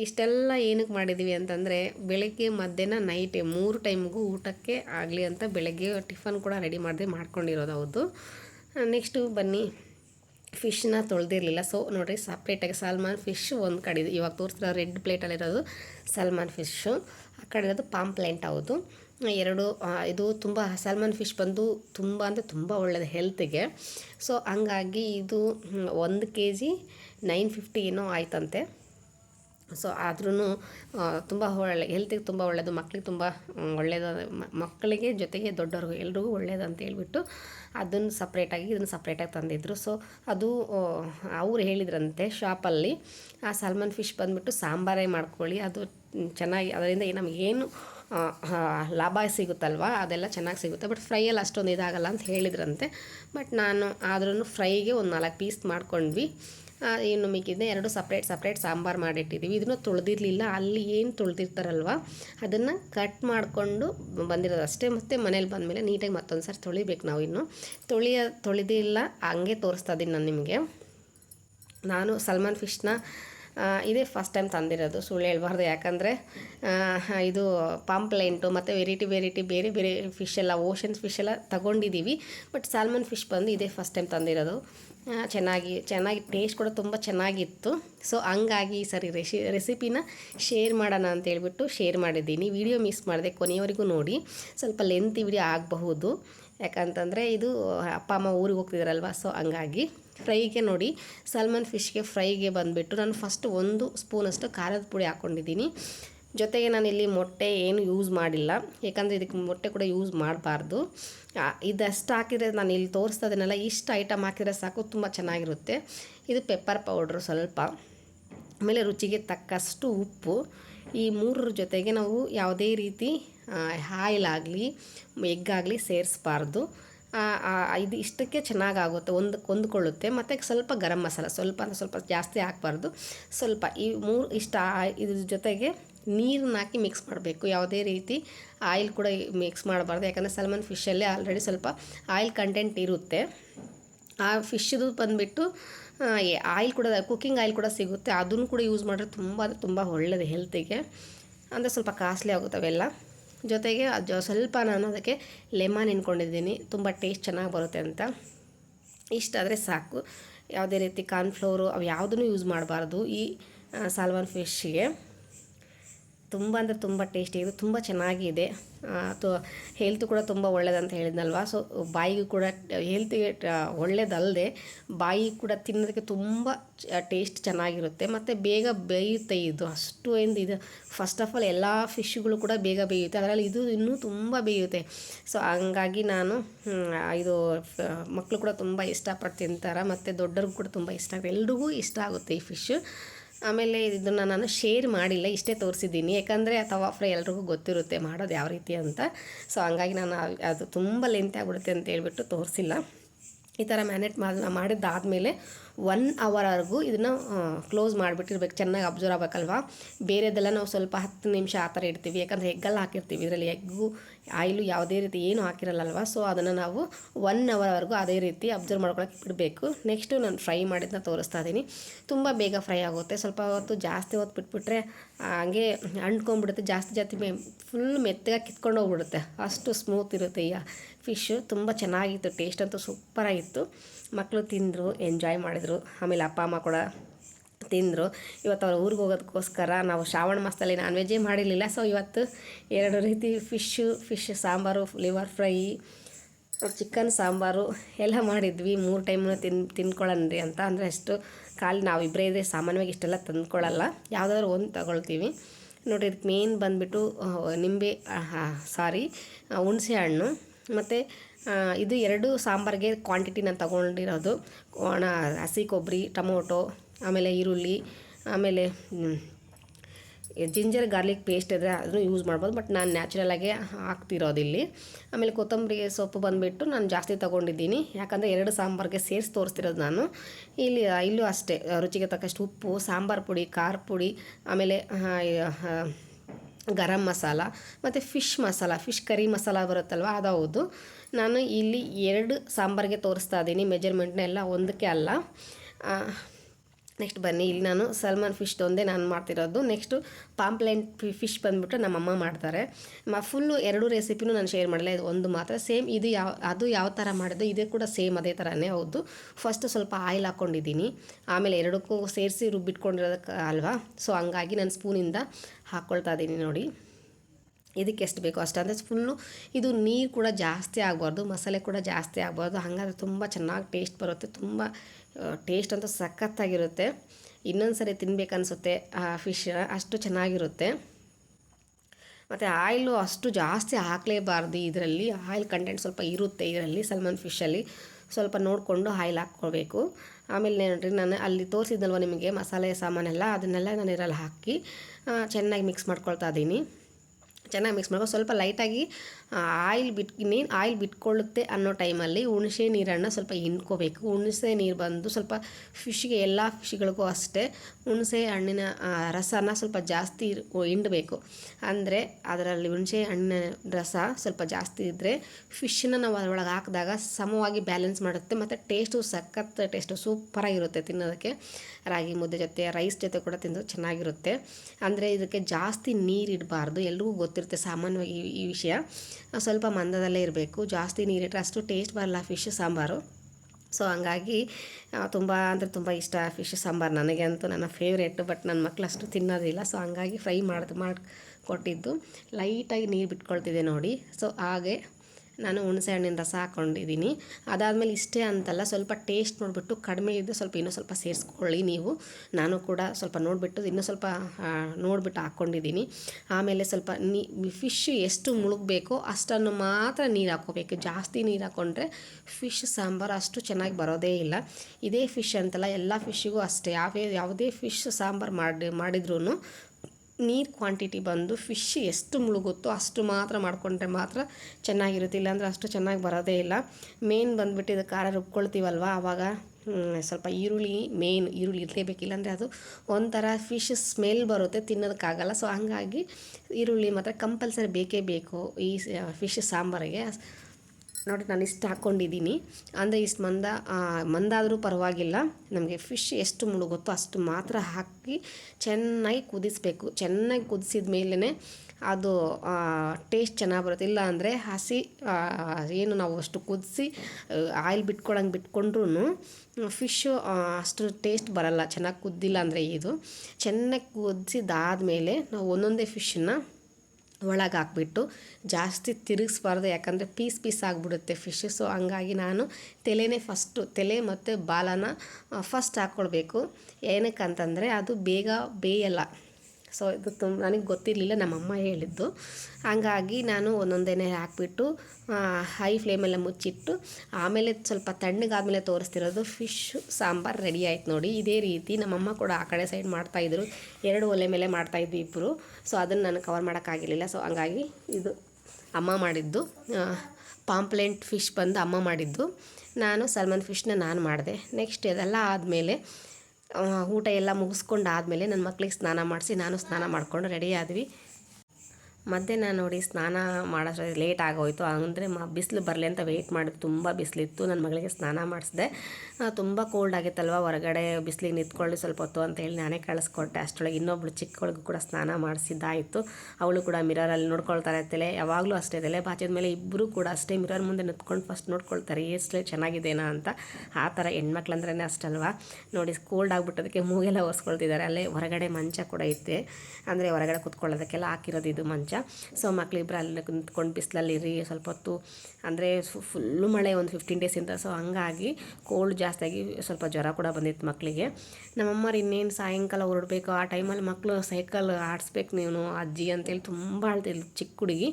ಇಷ್ಟೆಲ್ಲ ಏನಕ್ಕೆ ಮಾಡಿದ್ದೀವಿ ಅಂತಂದರೆ ಬೆಳಗ್ಗೆ, ಮಧ್ಯಾಹ್ನ ನೈಟ್ ಮೂರು ಟೈಮ್ಗೂ ಊಟಕ್ಕೆ ಆಗಲಿ ಅಂತ ಬೆಳಗ್ಗೆ ಟಿಫನ್ ಕೂಡ ರೆಡಿ ಮಾಡದೆ ಮಾಡ್ಕೊಂಡಿರೋದು ಹೌದು ನೆಕ್ಸ್ಟು ಬನ್ನಿ. ಫಿಶ್ನ ತೊಳೆದಿರಲಿಲ್ಲ. ಸೊ ನೋಡಿರಿ ಸಪ್ರೇಟಾಗಿ ಸಲ್ಮಾನ್ ಫಿಶ್ ಒಂದು ಕಡೆ ಇವಾಗ ತೋರಿಸ್ತಿರೋ ರೆಡ್ ಪ್ಲೇಟಲ್ಲಿರೋದು ಸಲ್ಮಾನ್ ಫಿಶ್ಶು ಆ ಕಡೆ ಇರೋದು ಪಾಂಪ್ಲೆಂಟ್ ಹೌದು ಎರಡು ಇದು ತುಂಬ ಸಾಲ್ಮನ್ ಫಿಶ್ ಬಂದು ತುಂಬ ಅಂದರೆ ತುಂಬ ಒಳ್ಳೆಯದು ಹೆಲ್ತಿಗೆ ಸೊ ಹಂಗಾಗಿ ಇದು ಒಂದು ಕೆ ಜಿ ನೈನ್ ಫಿಫ್ಟಿ ಏನೋ ಆಯ್ತಂತೆ. ಸೊ ಆದ್ರೂ ತುಂಬ ಒಳ್ಳೆ ಹೆಲ್ತಿಗೆ ತುಂಬ ಒಳ್ಳೆಯದು ಮಕ್ಕಳಿಗೆ ತುಂಬ ಒಳ್ಳೆಯದು ಮಕ್ಕಳಿಗೆ ಜೊತೆಗೆ ದೊಡ್ಡವ್ರಿಗೂ, ಎಲ್ರಿಗೂ ಒಳ್ಳೆಯದು ಅಂತ ಹೇಳ್ಬಿಟ್ಟು ಅದನ್ನು ಸಪ್ರೇಟಾಗಿ ಇದನ್ನು ಸಪ್ರೇಟಾಗಿ ತಂದಿದ್ರು. ಸೊ ಅದು ಅವ್ರು ಹೇಳಿದ್ರಂತೆ ಶಾಪಲ್ಲಿ ಆ ಸಾಲ್ಮನ್ ಫಿಶ್ ಬಂದುಬಿಟ್ಟು ಸಾಂಬಾರೇ ಮಾಡ್ಕೊಳ್ಳಿ, ಅದು ಚೆನ್ನಾಗಿ, ಅದರಿಂದ ನಮಗೇನು ಲಾಭ ಸಿಗುತ್ತಲ್ವ, ಅದೆಲ್ಲ ಚೆನ್ನಾಗಿ ಸಿಗುತ್ತೆ ಬಟ್ ಫ್ರೈಯಲ್ಲಿ ಅಷ್ಟೊಂದು ಇದಾಗಲ್ಲ ಅಂತ ಹೇಳಿದ್ರಂತೆ. ಬಟ್ ನಾನು ಆದ್ರೂ ಫ್ರೈಗೆ ಒಂದು ನಾಲ್ಕು ಪೀಸ್ ಮಾಡ್ಕೊಂಡ್ವಿ. ಇನ್ನು ಮಿಕ್ಕಿದ್ದೆ ಎರಡು ಸಪ್ರೇಟ್ ಸಪ್ರೇಟ್ ಸಾಂಬಾರು ಮಾಡಿಟ್ಟಿದ್ದೀವಿ ಇದನ್ನು ತೊಳೆದಿರಲಿಲ್ಲ. ಅಲ್ಲಿ ಏನು ತೊಳೆದಿರ್ತಾರಲ್ವ, ಅದನ್ನು ಕಟ್ ಮಾಡಿಕೊಂಡು ಬಂದಿರೋದು ಅಷ್ಟೇ. ಮತ್ತು ಮನೇಲಿ ಬಂದಮೇಲೆ ನೀಟಾಗಿ ಮತ್ತೊಂದು ಸಾರಿ ತೊಳಿಬೇಕು ನಾವು ಇನ್ನು. ತೊಳಿಯ ತೊಳೆದಿಲ್ಲ ಹಂಗೆ ತೋರಿಸ್ತಾ ಇದ್ದೀನಿ ನಾನು ನಿಮಗೆ. ನಾನು ಸಲ್ಮಾನ್ ಫಿಶ್ನ ಇದೇ ಫಸ್ಟ್ ಟೈಮ್ ತಂದಿರೋದು. ಸುಳ್ಳು ಹೇಳ್ಬಾರ್ದು. ಯಾಕಂದರೆ ಇದು ಪಾಂಪ್ಲೆಂಟು, ಮತ್ತು ವೆರೈಟಿ ವೆರೈಟಿ ಬೇರೆ ಬೇರೆ ಫಿಶ್ ಎಲ್ಲ ಓಷನ್ಸ್ ಫಿಶ್ ಎಲ್ಲ ತಗೊಂಡಿದ್ದೀವಿ ಬಟ್ ಸಾಲ್ಮನ್ ಫಿಶ್ ಬಂದು ಇದೇ ಫಸ್ಟ್ ಟೈಮ್ ತಂದಿರೋದು. ಚೆನ್ನಾಗಿ ಚೆನ್ನಾಗಿ ಟೇಸ್ಟ್ ಕೂಡ ತುಂಬ ಚೆನ್ನಾಗಿತ್ತು. ಸೊ ಹಂಗಾಗಿ ಈ ಸರಿ ರೆಸಿ ರೆಸಿಪಿನ ಶೇರ್ ಮಾಡೋಣ ಅಂತ ಹೇಳ್ಬಿಟ್ಟು ಶೇರ್ ಮಾಡಿದ್ದೀನಿ. ವಿಡಿಯೋ ಮಿಸ್ ಮಾಡಿದೆ, ಕೊನೆಯವರೆಗೂ ನೋಡಿ. ಸ್ವಲ್ಪ ಲೆಂತಿ ವಿಡಿಯೋ ಆಗಬಹುದು. ಯಾಕಂತಂದರೆ ಇದು ಅಪ್ಪ, ಅಮ್ಮ ಊರಿಗೆ ಹೋಗ್ತಿದ್ದಾರಲ್ವ ಸೊ ಹಂಗಾಗಿ ಫ್ರೈಗೆ ನೋಡಿ. ಸಲ್ಮನ್ ಫಿಶ್ಗೆ ಫ್ರೈಗೆ ಬಂದುಬಿಟ್ಟು ನಾನು ಫಸ್ಟ್ ಒಂದು ಸ್ಪೂನಷ್ಟು ಖಾರದ ಪುಡಿ ಹಾಕ್ಕೊಂಡಿದ್ದೀನಿ ಜೊತೆಗೆ ನಾನು ಇಲ್ಲಿ ಮೊಟ್ಟೆ ಏನು ಯೂಸ್ ಮಾಡಿಲ್ಲ. ಯಾಕಂದರೆ ಇದಕ್ಕೆ ಮೊಟ್ಟೆ ಕೂಡ ಯೂಸ್ ಮಾಡಬಾರ್ದು. ಇದಷ್ಟು ಹಾಕಿದರೆ ನಾನು ಇಲ್ಲಿ ತೋರಿಸ್ತದನ್ನೆಲ್ಲ ಇಷ್ಟು ಐಟಮ್ ಹಾಕಿದರೆ ಸಾಕು, ತುಂಬ ಚೆನ್ನಾಗಿರುತ್ತೆ. ಇದು ಪೆಪ್ಪರ್ ಪೌಡ್ರು ಸ್ವಲ್ಪ. ಆಮೇಲೆ ರುಚಿಗೆ ತಕ್ಕಷ್ಟು ಉಪ್ಪು. ಈ ಮೂರರ ಜೊತೆಗೆ ನಾವು ಯಾವುದೇ ರೀತಿ ಆಯಿಲ್ ಆಗಲಿ ಎಗ್ ಆಗಲಿ ಸೇರಿಸ್ಬಾರ್ದು. ಇದು ಇಷ್ಟಕ್ಕೆ ಚೆನ್ನಾಗಾಗುತ್ತೆ, ಒಂದು ಹೊಂದ್ಕೊಳ್ಳುತ್ತೆ ಮತ್ತು ಸ್ವಲ್ಪ ಗರಂ ಮಸಾಲ, ಸ್ವಲ್ಪ ಸ್ವಲ್ಪ ಜಾಸ್ತಿ ಹಾಕ್ಬಾರ್ದು. ಸ್ವಲ್ಪ ಈ ಮೂರು, ಇಷ್ಟ ಇದ್ರ ಜೊತೆಗೆ ನೀರನ್ನ ಹಾಕಿ ಮಿಕ್ಸ್ ಮಾಡಬೇಕು. ಯಾವುದೇ ರೀತಿ ಆಯಿಲ್ ಕೂಡ ಮಿಕ್ಸ್ ಮಾಡಬಾರ್ದು. ಯಾಕಂದರೆ ಸಲ್ಮನ್ ಫಿಶಲ್ಲೇ ಆಲ್ರೆಡಿ ಸ್ವಲ್ಪ ಆಯಿಲ್ ಕಂಟೆಂಟ್ ಇರುತ್ತೆ. ಆ ಫಿಶ್ದು ಬಂದುಬಿಟ್ಟು ಆಯಿಲ್ ಕೂಡ ಕುಕ್ಕಿಂಗ್ ಆಯಿಲ್ ಕೂಡ ಸಿಗುತ್ತೆ. ಅದನ್ನು ಕೂಡ ಯೂಸ್ ಮಾಡಿದ್ರೆ ತುಂಬ ತುಂಬ ಒಳ್ಳೆಯದು ಹೆಲ್ತಿಗೆ ಅಂದರೆ ಸ್ವಲ್ಪ ಕಾಸ್ಟ್ಲಿ ಆಗುತ್ತೆ ಅವೆಲ್ಲ. ಜೊತೆಗೆ ಅದು ಸ್ವಲ್ಪ ನಾನು ಅದಕ್ಕೆ ಲೆಮನ್ ಇನ್ಕೊಂಡಿದ್ದೀನಿ ತುಂಬ ಟೇಸ್ಟ್ ಚೆನ್ನಾಗಿ ಬರುತ್ತೆ ಅಂತ. ಇಷ್ಟಾದರೆ ಸಾಕು. ಯಾವುದೇ ರೀತಿ ಕಾರ್ನ್ಫ್ಲೋರು ಅವು ಯಾವುದನ್ನು ಯೂಸ್ ಮಾಡಬಾರ್ದು. ಈ ಸಾಲ್ಮನ್ ಫಿಶ್ಗೆ ತುಂಬ ಅಂದರೆ ತುಂಬ ಟೇಸ್ಟಿ, ಇದು ತುಂಬ ಚೆನ್ನಾಗಿದೆ. ಅದು ಹೆಲ್ತ್ ಕೂಡ ತುಂಬ ಒಳ್ಳೇದಂತ ಹೇಳಿದ್ನಲ್ವ? ಸೊ, ಬಾಯಿಗೂ ಕೂಡ ಹೆಲ್ತಿಗೆ ಒಳ್ಳೇದಲ್ಲದೆ ಬಾಯಿ ಕೂಡ ತಿನ್ನೋದಕ್ಕೆ ತುಂಬ ಟೇಸ್ಟ್ ಚೆನ್ನಾಗಿರುತ್ತೆ. ಮತ್ತು ಬೇಗ ಬೇಯುತ್ತೆ ಇದು. ಅಷ್ಟು ಎಂದು ಇದು ಫಸ್ಟ್ ಆಫ್ ಆಲ್ ಎಲ್ಲ ಫಿಶ್ಗಳು ಕೂಡ ಬೇಗ ಬೇಯುತ್ತೆ. ಅದರಲ್ಲಿ ಇದು ಇನ್ನೂ ತುಂಬ ಬೇಯುತ್ತೆ. ಸೊ ಹಂಗಾಗಿ ನಾನು ಇದು ಮಕ್ಕಳು ಕೂಡ ತುಂಬ ಇಷ್ಟಪಟ್ಟು ತಿಂತಾರೆ. ಮತ್ತು ದೊಡ್ಡರಿಗೂ ಕೂಡ ತುಂಬ ಇಷ್ಟ. ಆಗುತ್ತೆ ಎಲ್ರಿಗೂ ಇಷ್ಟ ಆಗುತ್ತೆ ಈ ಫಿಶ್ ಆಮೇಲೆ ಇದನ್ನು ನಾನು ಶೇರ್ ಮಾಡಿಲ್ಲ, ಇಷ್ಟೇ ತೋರಿಸಿದ್ದೀನಿ. ಯಾಕಂದರೆ ತವಾ ಫ್ರೈ ಎಲ್ರಿಗೂ ಗೊತ್ತಿರುತ್ತೆ ಮಾಡೋದು ಯಾವ ರೀತಿ ಅಂತ. ಸೊ ಹಂಗಾಗಿ ನಾನು ಅದು ತುಂಬ ಲೆಂತ್ ಆಗಿಬಿಡುತ್ತೆ ಅಂತ ಹೇಳ್ಬಿಟ್ಟು ತೋರಿಸಿಲ್ಲ. ಈ ಥರ ಮ್ಯಾನೇಟ್ ಮಾಡಿ, ಮಾಡಿದ್ದಾದಮೇಲೆ ಒನ್ ಅವರ್ವರೆಗೂ ಇದನ್ನು ಕ್ಲೋಸ್ ಮಾಡಿಬಿಟ್ಟಿರ್ಬೇಕು. ಚೆನ್ನಾಗಿ ಅಬ್ಸರ್ವ್ ಆಗಬೇಕಲ್ವಾ? ಬೇರೆದೆಲ್ಲ ನಾವು ಸ್ವಲ್ಪ ಹತ್ತು ನಿಮಿಷ ಆ ಥರ ಇಡ್ತೀವಿ. ಯಾಕಂದರೆ ಎಗ್ಗಲ್ಲಿ ಹಾಕಿರ್ತೀವಿ. ಇದರಲ್ಲಿ ಎಗ್ಗು ಆಯಿಲು ಯಾವುದೇ ರೀತಿ ಏನು ಹಾಕಿರಲ್ಲಲ್ವ? ಸೊ ಅದನ್ನು ನಾವು ಒನ್ ಅವರ್ವರೆಗೂ ಅದೇ ರೀತಿ ಅಬ್ಸರ್ವ್ ಮಾಡ್ಕೊಳಕ್ಕೆ ಬಿಡಬೇಕು. ನೆಕ್ಸ್ಟು ನಾನು ಫ್ರೈ ಮಾಡಿದ್ದನ್ನ ತೋರಿಸ್ತಾ ಇದ್ದೀನಿ ತುಂಬ ಬೇಗ ಫ್ರೈ ಆಗುತ್ತೆ. ಸ್ವಲ್ಪ ಹೊತ್ತು ಜಾಸ್ತಿ ಹೊತ್ತು ಬಿಟ್ಬಿಟ್ರೆ ಹಾಗೆ ಅಂಟ್ಕೊಂಡ್ಬಿಡುತ್ತೆ. ಜಾಸ್ತಿ ಜಾಸ್ತಿ ಮೇ ಫುಲ್ ಮೆತ್ತಗೆ ಕಿತ್ಕೊಂಡು ಹೋಗ್ಬಿಡುತ್ತೆ. ಅಷ್ಟು ಸ್ಮೂತ್ ಇರುತ್ತೆ ಈಗ ಫಿಶ್ಶು ತುಂಬ ಚೆನ್ನಾಗಿತ್ತು. ಟೇಸ್ಟ್ ಅಂತೂ ಸೂಪರಾಗಿತ್ತು ಮಕ್ಕಳು ತಿಂದರು ಎಂಜಾಯ್ ಮಾಡಿದರು. ಆಮೇಲೆ ಅಪ್ಪ ಅಮ್ಮ ಕೂಡ ತಿಂದರು. ಇವತ್ತು ಅವ್ರ ಊರಿಗೆ ಹೋಗೋದಕ್ಕೋಸ್ಕರ ನಾವು ಶ್ರಾವಣ ಮಾಸದಲ್ಲಿ ನಾನ್ ವೆಜ್ಜೇ ಮಾಡಿರಲಿಲ್ಲ. ಸೊ ಇವತ್ತು ಎರಡು ರೀತಿ fish fish sambar liver fry chicken sambar ಎಲ್ಲ ಮಾಡಿದ್ವಿ. ಮೂರು ಟೈಮ್ನು ತಿನ್ ತಿನ್ಕೊಳ್ಳನ್ರಿ ಅಂತ. ಅಂದರೆ ಅಷ್ಟು ಖಾಲಿ ನಾವು ಇಬ್ಬರೇ ಇದ್ದರೆ ಸಾಮಾನ್ಯವಾಗಿ ಇಷ್ಟೆಲ್ಲ ತಂದ್ಕೊಳ್ಳಲ್ಲ ಯಾವುದಾದ್ರೂ ಒಂದು ತಗೊಳ್ತೀವಿ. ನೋಡಿ ಇದಕ್ಕೆ ಮೇನ್ ಬಂದುಬಿಟ್ಟು ನಿಂಬೆ ಸಾರಿ ಹುಣಸೆ ಹಣ್ಣು. ಮತ್ತು ಇದು ಎರಡು ಸಾಂಬಾರಿಗೆ ಕ್ವಾಂಟಿಟಿ ನಾನು ತೊಗೊಂಡಿರೋದು. ಒಣ, ಹಸಿ ಕೊಬ್ಬರಿ ಟೊಮೊಟೊ ಆಮೇಲೆ ಈರುಳ್ಳಿ, ಆಮೇಲೆ ಜಿಂಜರ್ ಗಾರ್ಲಿಕ್ ಪೇಸ್ಟ್ ಇದ್ದರೆ ಅದನ್ನು ಯೂಸ್ ಮಾಡ್ಬೋದು, ಬಟ್ ನಾನು ನ್ಯಾಚುರಲಾಗೆ ಹಾಕ್ತಿರೋದು ಇಲ್ಲಿ ಆಮೇಲೆ ಕೊತ್ತಂಬರಿ ಸೊಪ್ಪು ಬಂದುಬಿಟ್ಟು ನಾನು ಜಾಸ್ತಿ ತೊಗೊಂಡಿದ್ದೀನಿ, ಯಾಕಂದರೆ ಎರಡು ಸಾಂಬಾರಿಗೆ ಸೇರಿಸಿ ತೋರಿಸ್ತಿರೋದು ನಾನು. ಇಲ್ಲಿ ಇಲ್ಲೂ ಅಷ್ಟೇ ರುಚಿಗೆ ತಕ್ಕಷ್ಟು ಉಪ್ಪು, ಸಾಂಬಾರು ಪುಡಿ, ಖಾರ ಪುಡಿ, ಆಮೇಲೆ ಗರಂ ಮಸಾಲ, ಮತ್ತು fish masala, fish curry masala ಬರುತ್ತಲ್ವ ಅದು ಹೌದು ನಾನು ಇಲ್ಲಿ ಎರಡು ಸಾಂಬಾರಿಗೆ ತೋರಿಸ್ತಾ ಇದ್ದೀನಿ, ಮೆಜರ್ಮೆಂಟ್ನೆಲ್ಲ ಒಂದಕ್ಕೆ ಅಲ್ಲ. ನೆಕ್ಸ್ಟ್ ಬನ್ನಿ, ಇಲ್ಲಿ ನಾನು ಸಲ್ಮಾನ್ ಫಿಶ್ ಒಂದೇ ನಾನು ಮಾಡ್ತಿರೋದು. ನೆಕ್ಸ್ಟು ಪಾಂಪ್ಲೆಂಟ್ ಫಿಶ್ ಬಂದುಬಿಟ್ಟು ನಮ್ಮಮ್ಮ ಮಾಡ್ತಾರೆ. ಮ, ಫುಲ್ಲು ಎರಡು ರೆಸಿಪಿನೂ ನಾನು ಶೇರ್ ಮಾಡಿಲ್ಲ, ಇದು ಒಂದು ಮಾತ್ರ. ಸೇಮ್ ಇದು ಯಾವ, ಅದು ಯಾವ ಥರ ಮಾಡಿದ್ದು, ಇದೇ ಕೂಡ ಸೇಮ್ ಅದೇ ಥರನೇ ಹೌದು. ಫಸ್ಟ್ ಸ್ವಲ್ಪ ಆಯಿಲ್ ಹಾಕ್ಕೊಂಡಿದ್ದೀನಿ ಆಮೇಲೆ ಎರಡಕ್ಕೂ ಸೇರಿಸಿ ರುಬ್ಬಿಟ್ಕೊಂಡಿರೋದಕ್ಕೆ ಅಲ್ವಾ? ಸೊ ಹಂಗಾಗಿ ನಾನು ಸ್ಪೂನಿಂದ ಹಾಕ್ಕೊಳ್ತಾ ಇದ್ದೀನಿ ನೋಡಿ. ಇದಕ್ಕೆ ಎಷ್ಟು ಬೇಕು ಅಷ್ಟು. ಅಂದರೆ ಫುಲ್ಲು ಇದು ನೀರು ಕೂಡ ಜಾಸ್ತಿ ಆಗಬಾರ್ದು, ಮಸಾಲೆ ಕೂಡ ಜಾಸ್ತಿ ಆಗಬಾರ್ದು. ಹಾಗಾದ್ರೆ ತುಂಬ ಚೆನ್ನಾಗಿ ಟೇಸ್ಟ್ ಬರುತ್ತೆ, ತುಂಬ ಟೇಸ್ಟ್ ಅಂತೂ ಸಖತ್ತಾಗಿರುತ್ತೆ. ಇನ್ನೊಂದು ಸರಿ ತಿನ್ಬೇಕನ್ಸುತ್ತೆ. ಆ ಫಿಶ್ ಅಷ್ಟು ಚೆನ್ನಾಗಿರುತ್ತೆ. ಮತ್ತು ಆಯಿಲು ಅಷ್ಟು ಜಾಸ್ತಿ ಹಾಕಲೇಬಾರ್ದು ಇದರಲ್ಲಿ. ಆಯಿಲ್ ಕಂಟೆಂಟ್ ಸ್ವಲ್ಪ ಇರುತ್ತೆ ಇದರಲ್ಲಿ ಸಲ್ಮನ್ ಫಿಶಲ್ಲಿ ಸ್ವಲ್ಪ ನೋಡಿಕೊಂಡು ಆಯಿಲ್ ಹಾಕ್ಕೊಳ್ಬೇಕು ಆಮೇಲೆ ನೋಡಿರಿ, ನಾನು ಅಲ್ಲಿ ತೋರಿಸಿದ್ನಲ್ವ ನಿಮಗೆ ಮಸಾಲೆ ಸಾಮಾನೆಲ್ಲ, ಅದನ್ನೆಲ್ಲ ನಾನು ಇದರಲ್ಲಿ ಹಾಕಿ ಚೆನ್ನಾಗಿ ಮಿಕ್ಸ್ ಮಾಡ್ಕೊಳ್ತಾ ಇದ್ದೀನಿ. ಚೆನ್ನಾಗಿ ಮಿಕ್ಸ್ ಮಾಡ್ಕೊಂಡು ಸ್ವಲ್ಪ ಲೈಟಾಗಿ ಆಯಿಲ್ ಬಿಟ್ಟು ಇನ್ನೇನು ಆಯಿಲ್ ಬಿಟ್ಕೊಳ್ಳುತ್ತೆ ಅನ್ನೋ ಟೈಮಲ್ಲಿ ಹುಣಸೆ ನೀರನ್ನು ಸ್ವಲ್ಪ ಹಿಂಡ್ಕೋಬೇಕು. ಹುಣಸೆ ನೀರು ಬಂದು ಸ್ವಲ್ಪ ಫಿಶ್ಗೆ ಎಲ್ಲ ಫಿಶ್ಗಳಿಗೂ ಅಷ್ಟೇ ಹುಣಸೆ ಹಣ್ಣಿನ ರಸನ ಸ್ವಲ್ಪ ಜಾಸ್ತಿ ಹಿಂಡಬೇಕು. ಅಂದರೆ ಅದರಲ್ಲಿ ಹುಣಸೆ ಹಣ್ಣಿನ ರಸ ಸ್ವಲ್ಪ ಜಾಸ್ತಿ ಇದ್ದರೆ ಫಿಶ್ನ ನಾವು ಅದರೊಳಗೆ ಹಾಕಿದಾಗ ಸಮವಾಗಿ ಬ್ಯಾಲೆನ್ಸ್ ಮಾಡುತ್ತೆ, ಮತ್ತು ಟೇಸ್ಟು ಸಖತ್ ಟೇಸ್ಟು ಸೂಪರಾಗಿರುತ್ತೆ ತಿನ್ನೋದಕ್ಕೆ. ರಾಗಿ ಮುದ್ದೆ ಜೊತೆ ರೈಸ್ ಜೊತೆ ಕೂಡ ತಿಂದು ಚೆನ್ನಾಗಿರುತ್ತೆ. ಅಂದರೆ ಇದಕ್ಕೆ ಜಾಸ್ತಿ ನೀರು ಇಡಬಾರ್ದು. ಎಲ್ರಿಗೂ ಗೊತ್ತಿರುತ್ತೆ ಸಾಮಾನ್ಯವಾಗಿ ಈ ವಿಷಯ. ಸ್ವಲ್ಪ ಮಂದದಲ್ಲೇ ಇರಬೇಕು. ಜಾಸ್ತಿ ನೀರಿಟ್ಟರೆ ಅಷ್ಟು ಟೇಸ್ಟ್ ಬರಲ್ಲ ಫಿಶ್ ಸಾಂಬಾರು. ಸೊ ಹಂಗಾಗಿ ತುಂಬ ಅಂದರೆ ತುಂಬ ಇಷ್ಟ ಫಿಶ್ ಸಾಂಬಾರು ನನಗೆ ಅಂತೂ ನನ್ನ ಫೇವ್ರೇಟು ಬಟ್ ನನ್ನ ಮಕ್ಕಳು ಅಷ್ಟು ತಿನ್ನೋದಿಲ್ಲ. ಸೊ ಹಂಗಾಗಿ ಫ್ರೈ ಮಾಡಿ ಮಾಡಿ ಕೊಟ್ಟಿದ್ದು ಲೈಟಾಗಿ ನೀರು ಬಿಟ್ಕೊಳ್ತಿದೆ ನೋಡಿ. ಸೊ ಹಾಗೆ ನಾನು ಹುಣಸೆ ಹಣ್ಣಿನ ರಸ ಹಾಕ್ಕೊಂಡಿದ್ದೀನಿ ಅದಾದಮೇಲೆ ಇಷ್ಟೇ ಅಂತಲ್ಲ, ಸ್ವಲ್ಪ ಟೇಸ್ಟ್ ನೋಡಿಬಿಟ್ಟು ಕಡಿಮೆ ಇದ್ದರೆ ಸ್ವಲ್ಪ ಇನ್ನೂ ಸ್ವಲ್ಪ ಸೇರಿಸ್ಕೊಳ್ಳಿ ನೀವು. ನಾನು ಕೂಡ ಸ್ವಲ್ಪ ನೋಡಿಬಿಟ್ಟು, ಇನ್ನೂ ಸ್ವಲ್ಪ ನೋಡಿಬಿಟ್ಟು ಹಾಕ್ಕೊಂಡಿದ್ದೀನಿ ಆಮೇಲೆ ಸ್ವಲ್ಪ ನೀ ಫಿಶ್ ಎಷ್ಟು ಮುಳುಗಬೇಕೋ ಅಷ್ಟನ್ನು ಮಾತ್ರ ನೀರು ಹಾಕ್ಕೋಬೇಕು. ಜಾಸ್ತಿ ನೀರು ಹಾಕ್ಕೊಂಡ್ರೆ ಫಿಶ್ ಸಾಂಬಾರು ಅಷ್ಟು ಚೆನ್ನಾಗಿ ಬರೋದೇ ಇಲ್ಲ. ಇದೇ ಫಿಶ್ ಅಂತಲ್ಲ, ಎಲ್ಲ ಫಿಶ್ಶಿಗೂ ಅಷ್ಟೇ. ಯಾವ ಯಾವುದೇ ಫಿಶ್ ಸಾಂಬಾರು ಮಾಡಿ ಮಾಡಿದ್ರೂ ನೀರು ಕ್ವಾಂಟಿಟಿ ಬಂದು ಫಿಶ್ ಎಷ್ಟು ಮುಳುಗುತ್ತೋ ಅಷ್ಟು ಮಾತ್ರ ಮಾಡಿಕೊಂಡ್ರೆ ಮಾತ್ರ ಚೆನ್ನಾಗಿರುತ್ತೆ. ಇಲ್ಲಾಂದರೆ ಅಷ್ಟು ಚೆನ್ನಾಗಿ ಬರೋದೇ ಇಲ್ಲ. ಮೇನ್ ಬಂದುಬಿಟ್ಟು ಇದು ಖಾರ ರುಬ್ಕೊಳ್ತೀವಲ್ವ? ಆವಾಗ ಸ್ವಲ್ಪ ಈರುಳ್ಳಿ ಮೇನ್ ಈರುಳ್ಳಿ ಇರಲೇಬೇಕು ಇಲ್ಲಾಂದರೆ ಅದು ಒಂಥರ ಫಿಶ್ ಸ್ಮೆಲ್ ಬರುತ್ತೆ, ತಿನ್ನೋದಕ್ಕಾಗಲ್ಲ. ಸೊ ಹಂಗಾಗಿ ಈರುಳ್ಳಿ ಮಾತ್ರ ಕಂಪಲ್ಸರಿ ಬೇಕೇ ಬೇಕು ಈ ಫಿಶ್ ಸಾಂಬಾರಿಗೆ. ನೋಡಿ ನಾನು ಇಷ್ಟು ಹಾಕ್ಕೊಂಡಿದ್ದೀನಿ. ಅಂದರೆ ಇಷ್ಟು ಮಂದ ಮಂದಾದರೂ ಪರವಾಗಿಲ್ಲ. ನಮಗೆ ಫಿಶ್ ಎಷ್ಟು ಮುಳುಗುತ್ತೋ ಅಷ್ಟು ಮಾತ್ರ ಹಾಕಿ ಚೆನ್ನಾಗಿ ಕುದಿಸ್ಬೇಕು. ಚೆನ್ನಾಗಿ ಕುದಿಸಿದ ಮೇಲೇ ಅದು ಟೇಸ್ಟ್ ಚೆನ್ನಾಗಿ ಬರುತ್ತೆ. ಇಲ್ಲ ಅಂದರೆ ಹಸಿ ಏನು ನಾವು ಅಷ್ಟು ಕುದಿಸಿ ಆಯಿಲ್ ಬಿಟ್ಕೊಳಂಗೆ ಬಿಟ್ಕೊಂಡ್ರೂ ಫಿಶ್ಶು ಅಷ್ಟು ಟೇಸ್ಟ್ ಬರಲ್ಲ. ಚೆನ್ನಾಗಿ ಕುದ್ದಿಲ್ಲ ಅಂದರೆ ಇದು. ಚೆನ್ನಾಗಿ ಕುದಿಸಿದಾದ್ಮೇಲೆ ನಾವು ಒಂದೊಂದೇ ಫಿಶನ್ನು ಒಳಗೆ ಹಾಕ್ಬಿಟ್ಟು ಜಾಸ್ತಿ ತಿರುಗಿಸ್ಬಾರ್ದು, ಯಾಕಂದರೆ ಪೀಸ್ ಪೀಸ್ ಆಗಿಬಿಡುತ್ತೆ ಫಿಶ್ ಸೊ ಹಂಗಾಗಿ ನಾನು ತಲೆನೇ ಫಸ್ಟು ತಲೆ ಮತ್ತು ಬಾಲನ ಫಸ್ಟ್ ಹಾಕ್ಕೊಳ್ಬೇಕು ಏನಕ್ಕಂತಂದರೆ ಅದು ಬೇಗ ಬೇಯಲ್ಲ. ಸೊ ಇದು ತುಂಬ ನನಗೆ ಗೊತ್ತಿರಲಿಲ್ಲ, ನಮ್ಮಮ್ಮ ಹೇಳಿದ್ದು. ಹಂಗಾಗಿ ನಾನು ಒಂದೊಂದೇನೆ ಹಾಕ್ಬಿಟ್ಟು ಹೈ ಫ್ಲೇಮೆಲ್ಲ ಮುಚ್ಚಿಟ್ಟು, ಆಮೇಲೆ ಸ್ವಲ್ಪ ತಣ್ಣಗಾದಮೇಲೆ ತೋರಿಸ್ತಿರೋದು ಫಿಶ್ ಸಾಂಬಾರು ರೆಡಿ ಆಯ್ತು ನೋಡಿ. ಇದೇ ರೀತಿ ನಮ್ಮಮ್ಮ ಕೂಡ ಆ ಕಡೆ ಸೈಡ್ ಮಾಡ್ತಾಯಿದ್ರು ಎರಡು ಒಲೆ ಮೇಲೆ ಮಾಡ್ತಾಯಿದ್ವಿ ಇಬ್ಬರು ಸೊ ಅದನ್ನು ನಾನು ಕವರ್ ಮಾಡೋಕ್ಕಾಗಿರಲಿಲ್ಲ ಸೊ ಹಂಗಾಗಿ ಇದು ಅಮ್ಮ ಮಾಡಿದ್ದು. ಪಾಂಪ್ಲೆಂಟ್ ಫಿಶ್ ಬಂದು ಅಮ್ಮ ಮಾಡಿದ್ದು. ನಾನು ಸಲ್ಮನ್ ಫಿಶ್ನ ನಾನು ಮಾಡಿದೆ. ನೆಕ್ಸ್ಟ್ ಇದೆಲ್ಲ ಆದಮೇಲೆ ಊಟ ಎಲ್ಲ ಮುಗಿಸ್ಕೊಂಡು ಆದಮೇಲೆ ನನ್ನ ಮಕ್ಳಿಗೆ ಸ್ನಾನ ಮಾಡಿಸಿ ನಾನು ಸ್ನಾನ ಮಾಡಿಕೊಂಡು ರೆಡಿ ಆದ್ವಿ. ಮಧ್ಯಾಹ್ನ ನೋಡಿ ಸ್ನಾನ ಮಾಡೋಷ್ಟು ಲೇಟ್ ಆಗೋಯ್ತು. ಅಂದರೆ ಮ ಬಿಸಿಲು ಬರಲಿ ಅಂತ ವೆಯ್ಟ್ ಮಾಡಿದ್ರು ತುಂಬ ಬಿಸಿಲಿತ್ತು. ನನ್ನ ಮಗಳಿಗೆ ಸ್ನಾನ ಮಾಡಿಸಿದೆ. ತುಂಬ ಕೋಲ್ಡ್ ಆಗಿತ್ತಲ್ವ? ಹೊರಗಡೆ ಬಿಸಿಲಿಗೆ ನಿಂತ್ಕೊಳ್ಳಿ, ಸ್ವಲ್ಪ ಹೊತ್ತು ಅಂತ ಹೇಳಿ ನಾನೇ ಕಳಿಸ್ಕೊಟ್ಟೆ. ಅಷ್ಟೊಳಗೆ ಇನ್ನೊಬ್ಳು ಚಿಕ್ಕವಳಿಗೂ ಕೂಡ ಸ್ನಾನ ಮಾಡಿಸಿದ್ದಾಯಿತು. ಅವಳು ಕೂಡ ಮಿರರಲ್ಲಿ ನೋಡ್ಕೊಳ್ತಾರೆ ಅಂತೇಳಿ ಯಾವಾಗಲೂ ಅಷ್ಟೇ ತಲೆ. ಬಾಚಿದ ಮೇಲೆ ಇಬ್ಬರು ಕೂಡ ಅಷ್ಟೇ ಮಿರರ್ ಮುಂದೆ ನಿಂತ್ಕೊಂಡು ಫಸ್ಟ್ ನೋಡ್ಕೊಳ್ತಾರೆ. ಎಷ್ಟು ಚೆನ್ನಾಗಿದೆನಾ ಅಂತ. ಆ ಥರ ಹೆಣ್ಮಕ್ಳಂದ್ರೇ ಅಷ್ಟಲ್ವ? ನೋಡಿ ಕೋಲ್ಡ್ ಆಗಿಬಿಟ್ಟೋದಕ್ಕೆ ಮೂಗೆಲ್ಲ ಒರೆಸ್ಕೊಳ್ತಿದ್ದಾರೆ. ಅಲ್ಲೇ ಹೊರಗಡೆ ಮಂಚ ಕೂಡ ಇತ್ತೆ ಅಂದರೆ ಹೊರಗಡೆ ಕುತ್ಕೊಳ್ಳೋದಕ್ಕೆಲ್ಲ ಹಾಕಿರೋದು ಇದು ಮಂಚ. ಸೊ ಮಕ್ಳಿಬ್ರು ಅಲ್ಲಿ ನಿಂತ್ಕೊಂಡು ಬಿಸಿಲಲ್ಲಿ ರೀ ಸ್ವಲ್ಪ ಹೊತ್ತು, ಅಂದರೆ ಫುಲ್ಲು ಮಳೆ ಒಂದು ಫಿಫ್ಟೀನ್ ಡೇಸಿಂದ ಸೊ ಹಂಗಾಗಿ ಕೋಲ್ಡ್ ಜಾಸ್ತಿಯಾಗಿ ಸ್ವಲ್ಪ ಜ್ವರ ಕೂಡ ಬಂದಿತ್ತು ಮಕ್ಕಳಿಗೆ ನಮ್ಮಮ್ಮರು ಇನ್ನೇನು ಸಾಯಂಕಾಲ ಹೊರಡಬೇಕು, ಆ ಟೈಮಲ್ಲಿ ಮಕ್ಕಳು ಸೈಕಲ್ ಆಡಿಸ್ಬೇಕು ನೀನು, ಅಜ್ಜಿ ಅಂತೇಳಿ ತುಂಬ ಅಳ್ತಿದ್ಲು ಚಿಕ್ಕ ಹುಡುಗಿ.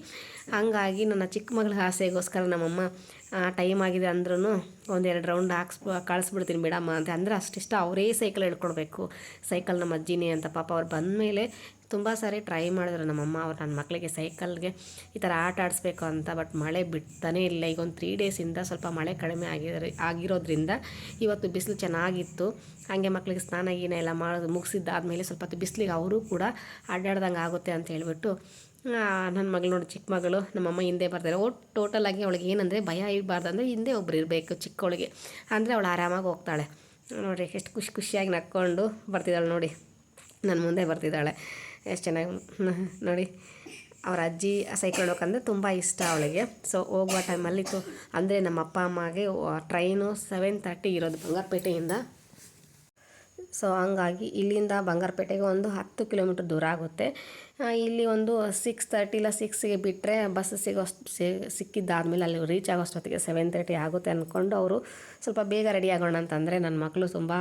ಹಂಗಾಗಿ ನನ್ನ ಚಿಕ್ಕ ಮಗಳ ಆಸೆಗೋಸ್ಕರ ನಮ್ಮಮ್ಮ ಟೈಮ್ ಆಗಿದೆ ಅಂದ್ರೂ ಒಂದೆರಡು ರೌಂಡ್ ಹಾಕ್ಸ್, ಕಳಿಸ್ಬಿಡ್ತೀನಿ ಬಿಡಮ್ಮ ಅಂತ. ಅಂದರೆ ಅಷ್ಟಿಷ್ಟ ಅವರೇ ಸೈಕಲ್ ಹೇಳ್ಕೊಡ್ಬೇಕು. ಸೈಕಲ್ ನಮ್ಮ ಅಜ್ಜಿನೇ ಅಂತ ಪಾಪ ಅವ್ರು ಬಂದಮೇಲೆ ತುಂಬ ಸಾರಿ ಟ್ರೈ ಮಾಡಿದ್ರು ನಮ್ಮಮ್ಮ ಅವ್ರು ನನ್ನ ಮಕ್ಕಳಿಗೆ ಸೈಕಲ್ಗೆ ಈ ಥರ ಆಟ ಆಡಿಸ್ಬೇಕು ಅಂತ ಬಟ್ ಮಳೆ ಬಿಡ್ತಾನೇ ಇಲ್ಲ. ಈಗ ಒಂದು ತ್ರೀ ಡೇಸಿಂದ ಸ್ವಲ್ಪ ಮಳೆ ಕಡಿಮೆ ಆಗಿರೋ ಆಗಿರೋದ್ರಿಂದ ಇವತ್ತು ಬಿಸಿಲು ಚೆನ್ನಾಗಿತ್ತು. ಹಾಗೆ ಮಕ್ಕಳಿಗೆ ಸ್ನಾನ ಗೀನ ಎಲ್ಲ ಮಾಡೋದು ಮುಗಿಸಿದ್ದಾದಮೇಲೆ ಸ್ವಲ್ಪ ಹೊತ್ತು ಬಿಸಿಲಿಗೆ ಅವರು ಕೂಡ ಅಡ್ಡಾಡ್ದಂಗೆ ಆಗುತ್ತೆ ಅಂತ ಹೇಳಿಬಿಟ್ಟು ನನ್ನ ಮಗಳು ನೋಡಿ ಚಿಕ್ಕ ಮಗಳು ನಮ್ಮಮ್ಮ ಹಿಂದೆ ಬರ್ತಾರೆ. ಒಟ್ಟು ಟೋಟಲಾಗಿ ಅವಳಿಗೆ ಏನಂದರೆ ಭಯ ಇರಬಾರ್ದು ಅಂದರೆ ಹಿಂದೆ ಒಬ್ರು ಇರಬೇಕು ಚಿಕ್ಕವಳಿಗೆ ಅಂದರೆ ಅವಳು ಆರಾಮಾಗಿ ಹೋಗ್ತಾಳೆ. ನೋಡಿ ಎಷ್ಟು ಖುಷಿ ಖುಷಿಯಾಗಿ ನಕ್ಕೊಂಡು ಬರ್ತಿದ್ದಾಳೆ ನೋಡಿ. ನನ್ನ ಮುಂದೆ ಬರ್ತಿದ್ದಾಳೆ. ಎಷ್ಟು ಚೆನ್ನಾಗಿ ನೋಡಿ, ಅವ್ರ ಅಜ್ಜಿ ಸೈಕಲ್ ಹೋಗ್ಬೇಕಂದ್ರೆ ತುಂಬ ಇಷ್ಟ ಅವಳಿಗೆ. ಸೊ ಹೋಗುವ ಟೈಮಲ್ಲಿ ತು ಅಂದರೆ ನಮ್ಮ ಅಪ್ಪ, ಅಮ್ಮಗೆ ಟ್ರೈನು ಸೆವೆನ್ ತರ್ಟಿ ಇರೋದು ಬಂಗಾರಪೇಟೆಯಿಂದ. ಸೊ ಹಂಗಾಗಿ ಇಲ್ಲಿಂದ ಬಂಗಾರಪೇಟೆಗೆ ಒಂದು ಹತ್ತು ಕಿಲೋಮೀಟ್ರ್ ದೂರ ಆಗುತ್ತೆ. ಇಲ್ಲಿ ಒಂದು ಸಿಕ್ಸ್ ತರ್ಟಿ ಇಲ್ಲ ಸಿಕ್ಸಿಗೆ ಬಿಟ್ಟರೆ ಬಸ್ ಸಿಗೋ ಸಿಕ್ಕಿದ್ದಾದಮೇಲೆ ಅಲ್ಲಿ ರೀಚ್ ಆಗೋಷ್ಟೊತ್ತಿಗೆ ಸೆವೆನ್ ತರ್ಟಿ ಆಗುತ್ತೆ ಅಂದ್ಕೊಂಡು ಅವರು ಸ್ವಲ್ಪ ಬೇಗ ರೆಡಿ ಆಗೋಣ ಅಂತಂದರೆ ನನ್ನ ಮಕ್ಕಳು ತುಂಬ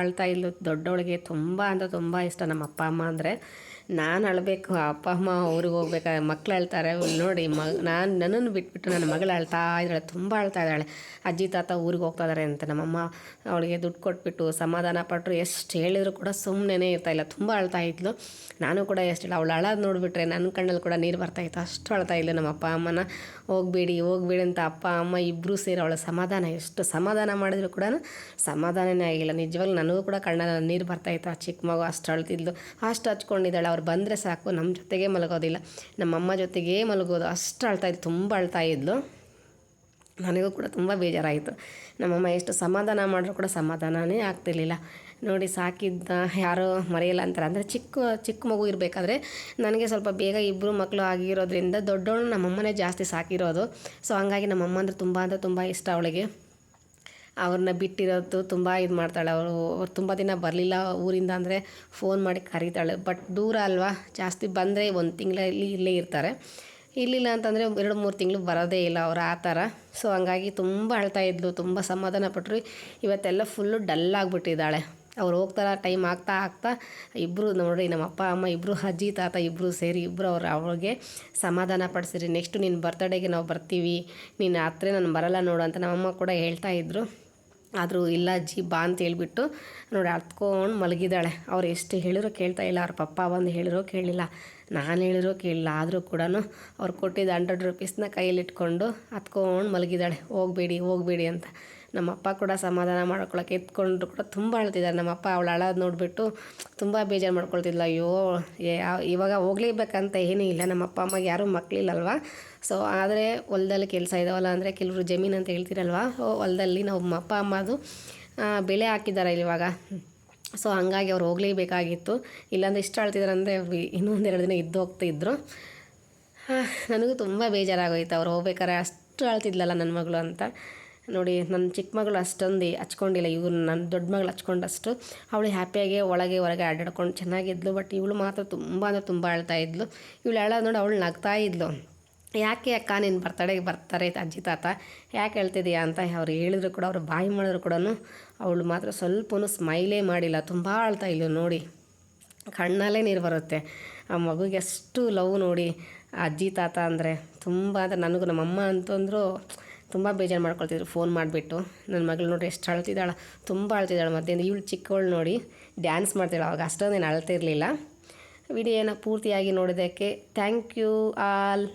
ಅಳ್ತಾ ಇಲ್ಲ. ದೊಡ್ಡವಳಿಗೆ ತುಂಬ ಅಂದರೆ ತುಂಬ ಇಷ್ಟ ನಮ್ಮ ಅಪ್ಪ, ಅಮ್ಮ ಅಂದರೆ. ನಾನು ಅಳಬೇಕು, ಅಪ್ಪ, ಅಮ್ಮ ಊರಿಗೆ ಹೋಗ್ಬೇಕು, ಮಕ್ಳು ಅಳ್ತಾರೆ, ನೋಡಿ ಮ ನಾನು ನನ್ನನ್ನು ಬಿಟ್ಬಿಟ್ಟು ನನ್ನ ಮಗಳು ಅಳ್ತಾ ಇದ್ದಾಳೆ, ತುಂಬ ಅಳ್ತಾ ಇದ್ದಾಳೆ. ಅಜ್ಜಿ, ತಾತ ಊರಿಗೆ ಹೋಗ್ತಾ ಅಂತ, ನಮ್ಮಮ್ಮ ಅವಳಿಗೆ ದುಡ್ಡು ಕೊಟ್ಬಿಟ್ಟು ಸಮಾಧಾನ ಪಟ್ಟರು ಎಷ್ಟು ಹೇಳಿದ್ರು ಕೂಡ ಸುಮ್ಮನೆ ಇರ್ತಾ ಇಲ್ಲ, ತುಂಬ ಅಳ್ತಾ ಇದ್ಲು. ನಾನು ಕೂಡ ಎಷ್ಟು ಹೇಳಿ ಅವಳು ಅಳೋದು ನೋಡಿಬಿಟ್ರೆ ನನ್ನ ಕಣ್ಣಲ್ಲಿ ಕೂಡ ನೀರು ಬರ್ತಾ ಇತ್ತು, ಅಷ್ಟು ಅಳ್ತಾ ಇದ್ಲು ನಮ್ಮ ಅಪ್ಪ, ಅಮ್ಮನ. ಹೋಗ್ಬೇಡಿ ಹೋಗ್ಬೇಡಿ ಅಂತ ಅಪ್ಪ, ಅಮ್ಮ ಇಬ್ಬರೂ ಸೇರಿ ಅವಳ ಸಮಾಧಾನ, ಎಷ್ಟು ಸಮಾಧಾನ ಮಾಡಿದ್ರು ಕೂಡ ಸಮಾಧಾನನೇ ಆಗಿಲ್ಲ. ನಿಜವಾಗ್ಲೂ ನನಗೂ ಕೂಡ ಕಣ್ಣಲ್ಲಿ ನೀರು ಬರ್ತಾ ಇತ್ತು, ಆ ಚಿಕ್ಕ ಮಗು ಅಷ್ಟು ಅಳ್ತಿದ್ಲು, ಅಷ್ಟು ಹಚ್ಕೊಂಡಿದ್ದಾಳೆ ಅವ್ರು ಬಂದರೆ ಸಾಕು ನಮ್ಮ ಜೊತೆಗೆ ಮಲಗೋದಿಲ್ಲ. ನಮ್ಮಮ್ಮ ಜೊತೆಗೇ ಮಲಗೋದು ಅಷ್ಟು ಅಳ್ತಾ ಇದ್ದು ತುಂಬ ಅಳ್ತಾ ಇದ್ಲು. ನನಗೂ ಕೂಡ ತುಂಬ ಬೇಜಾರಾಯಿತು. ನಮ್ಮಮ್ಮ ಎಷ್ಟು ಸಮಾಧಾನ ಮಾಡಿದ್ರು ಕೂಡ ಸಮಾಧಾನವೇ ಆಗ್ತಿರ್ಲಿಲ್ಲ. ನೋಡಿ, ಸಾಕಿದ್ದ ಯಾರೋ ಮರೆಯಲ್ಲ ಅಂತಾರೆ. ಅಂದರೆ ಚಿಕ್ಕ ಚಿಕ್ಕ ಮಗು ಇರಬೇಕಾದ್ರೆ ನನಗೆ ಸ್ವಲ್ಪ ಬೇಗ ಇಬ್ಬರು ಮಕ್ಕಳು ಆಗಿರೋದ್ರಿಂದ ದೊಡ್ಡವಳು ನಮ್ಮಮ್ಮನೇ ಜಾಸ್ತಿ ಸಾಕಿರೋದು. ಸೊ ಹಂಗಾಗಿ ನಮ್ಮಮ್ಮ ಅಂದರೆ ತುಂಬ ಅಂದರೆ ತುಂಬ ಇಷ್ಟ ಅವಳಿಗೆ. ಅವ್ರನ್ನ ಬಿಟ್ಟಿರೋದು ತುಂಬ ಇದು ಮಾಡ್ತಾಳೆ. ಅವರು, ಅವ್ರು ತುಂಬ ದಿನ ಬರಲಿಲ್ಲ ಊರಿಂದ ಅಂದರೆ ಫೋನ್ ಮಾಡಿ ಕರೀತಾಳೆ. ಬಟ್ ದೂರ ಅಲ್ವಾ? ಜಾಸ್ತಿ ಬಂದರೆ ಒಂದು ತಿಂಗಳಲ್ಲಿ ಇಲ್ಲೇ ಇರ್ತಾರೆ. ಇರಲಿಲ್ಲ ಅಂತಂದರೆ ಎರಡು, ಮೂರು ತಿಂಗಳು ಬರೋದೇ ಇಲ್ಲ ಅವ್ರು ಆ ಥರ. ಸೊ ಹಂಗಾಗಿ ತುಂಬ ಅಳ್ತಾ ಇದ್ಲು, ತುಂಬ ಸಮಾಧಾನ ಪಟ್ಟರು ಇವತ್ತೆಲ್ಲ ಫುಲ್ಲು ಡಲ್ ಆಗಿಬಿಟ್ಟಿದ್ದಾಳೆ. ಅವ್ರು ಹೋಗ್ತಾರ ಟೈಮ್ ಆಗ್ತಾ ಆಗ್ತಾ ಇಬ್ಬರು ನೋಡಿ ನಮ್ಮ ಅಪ್ಪ, ಅಮ್ಮ ಇಬ್ಬರು ಅಜ್ಜಿ, ತಾತ ಇಬ್ಬರು ಸೇರಿ ಇಬ್ಬರು ಅವ್ರು ಅವ್ರಿಗೆ ಸಮಾಧಾನ ಪಡಿಸಿರಿ. ನೆಕ್ಸ್ಟು ನಿನ್ನ ಬರ್ತಡೇಗೆ ನಾವು ಬರ್ತೀವಿ. ನೀನು ಹತ್ರ ನಾನು ಬರಲ್ಲ ನೋಡು ಅಂತ ನಮ್ಮಮ್ಮ ಕೂಡ ಹೇಳ್ತಾ ಇದ್ರು. ಆದರೂ ಇಲ್ಲ, ಅಜ್ಜಿ ಬಾ ಅಂತ ಹೇಳ್ಬಿಟ್ಟು ನೋಡಿ ಅತ್ಕೊಂಡು ಮಲಗಿದ್ದಾಳೆ. ಅವ್ರು ಎಷ್ಟು ಹೇಳಿರೋ ಕೇಳ್ತಾ ಇಲ್ಲ, ಅವ್ರ ಪಪ್ಪ ಬಂದು ಹೇಳಿರೋ ಕೇಳಿಲ್ಲ. ನಾನು ಹೇಳಿರೋ ಕೇಳಿಲ್ಲ, ಆದರೂ ಕೂಡ ಅವ್ರು ಕೊಟ್ಟಿದ್ದ ಹಂಡ್ರೆಡ್ ರುಪೀಸ್ನ ಕೈಯಲ್ಲಿಟ್ಕೊಂಡು ಹತ್ಕೊಂಡು ಮಲಗಿದ್ದಾಳೆ. ಹೋಗಬೇಡಿ ಹೋಗಬೇಡಿ ಅಂತ. ನಮ್ಮಪ್ಪ ಕೂಡ ಸಮಾಧಾನ ಮಾಡ್ಕೊಳ್ಳೋಕೆ ಎತ್ಕೊಂಡ್ರು ಕೂಡ ತುಂಬ ಅಳ್ತಿದ್ದಾರೆ. ನಮ್ಮಪ್ಪ ಅವಳು ಅಳೋದು ನೋಡಿಬಿಟ್ಟು ತುಂಬ ಬೇಜಾರು ಮಾಡ್ಕೊಳ್ತಿದ್ಲು. ಅಯ್ಯೋ ಇವಾಗ ಹೋಗ್ಲೇಬೇಕಂತ ಏನೂ ಇಲ್ಲ. ನಮ್ಮ ಅಪ್ಪ ಅಮ್ಮಗೆ ಯಾರೂ ಮಕ್ಕಳಿಲ್ಲಲ್ವ? ಸೊ ಆದರೆ ಹೊಲದಲ್ಲಿ ಕೆಲಸ ಇದಾವಲ್ಲ ಅಂದರೆ ಕೆಲವರು ಜಮೀನು ಅಂತ ಹೇಳ್ತಿರಲ್ವ? ಹೊಲದಲ್ಲಿ ನಮ್ಮ ಅಪ್ಪ ಅಮ್ಮದು ಬೆಳೆ ಹಾಕಿದ್ದಾರೆ ಇವಾಗ. ಸೊ ಹಂಗಾಗಿ ಅವ್ರು ಹೋಗ್ಲೇಬೇಕಾಗಿತ್ತು. ಇಲ್ಲಾಂದರೆ ಇಷ್ಟು ಅಳ್ತಿದ್ದಾರೆ ಅಂದರೆ ಇನ್ನೊಂದೆರಡು ದಿನ ಇದ್ದು ಹೋಗ್ತಿದ್ರು ನನಗೂ ತುಂಬ ಬೇಜಾರಾಗೋಯ್ತು. ಅವ್ರು ಹೋಗ್ಬೇಕಾರೆ ಅಷ್ಟು ಅಳ್ತಿದ್ಲಲ್ಲ ನನ್ನ ಮಗಳು ಅಂತ. ನೋಡಿ ನನ್ನ ಚಿಕ್ಕ ಮಗಳು ಅಷ್ಟೊಂದು ಹಚ್ಕೊಂಡಿಲ್ಲ, ಇವ್ರು ನನ್ನ ದೊಡ್ಡ ಮಗಳು ಹಚ್ಕೊಂಡಷ್ಟು. ಅವಳು ಹ್ಯಾಪಿಯಾಗಿ ಒಳಗೆ ಹೊರಗೆ ಅಡ್ಡಾಡ್ಕೊಂಡು ಚೆನ್ನಾಗಿದ್ಲು, ಬಟ್ ಇವಳು ಮಾತ್ರ ತುಂಬ ಅಂದರೆ ತುಂಬ ಅಳ್ತಾ ಇದ್ಲು. ಇವಳು ಅಳೋದು ನೋಡಿ ಅವಳು ನಗ್ತಾ ಇದ್ಲು. ಯಾಕೆ ಅಕ್ಕ, ನೀನು ಬರ್ತಡೆಗೆ ಬರ್ತಾರೆ ಅಜ್ಜಿ, ತಾತ? ಯಾಕೆ ಹೇಳ್ತಿದೀಯಾ ಅಂತ ಅವ್ರು ಹೇಳಿದ್ರು ಕೂಡ, ಅವ್ರು ಬಾಯಿ ಮಾಡಿದ್ರು ಕೂಡ ಅವಳು ಮಾತ್ರ ಸ್ವಲ್ಪನೂ ಸ್ಮೈಲೇ ಮಾಡಿಲ್ಲ, ತುಂಬ ಅಳ್ತಾ ಇಲ್ಲ ನೋಡಿ. ಕಣ್ಣಲ್ಲೇ ನೀರು ಬರುತ್ತೆ. ಆ ಮಗುಗೆ ಎಷ್ಟು ಲವ್ ನೋಡಿ, ಅಜ್ಜಿ, ತಾತ ಅಂದರೆ ತುಂಬ ಅಂದರೆ ನನಗೂ ನಮ್ಮಮ್ಮ ಅಂತಂದ್ರು ತುಂಬ ಬೇಜಾರು ಮಾಡ್ಕೊಳ್ತಿದ್ರು ಫೋನ್ ಮಾಡಿಬಿಟ್ಟು. ನನ್ನ ಮಗಳು ನೋಡಿ ಎಷ್ಟು ಅಳ್ತಿದ್ದಾಳೆ. ತುಂಬ ಅಳ್ತಿದ್ದಾಳೆ ಮಧ್ಯಾಹ್ನ. ಇವಳು ಚಿಕ್ಕವಳು ನೋಡಿ ಡ್ಯಾನ್ಸ್ ಮಾಡ್ತಿದ್ದಾಳೆ. ಅವಾಗ ಅಷ್ಟೊಂದೇನು ಅಳ್ತಿರ್ಲಿಲ್ಲ. ವಿಡಿಯೋನ ಪೂರ್ತಿಯಾಗಿ ನೋಡೋದಕ್ಕೆ ಥ್ಯಾಂಕ್ ಯು ಆಲ್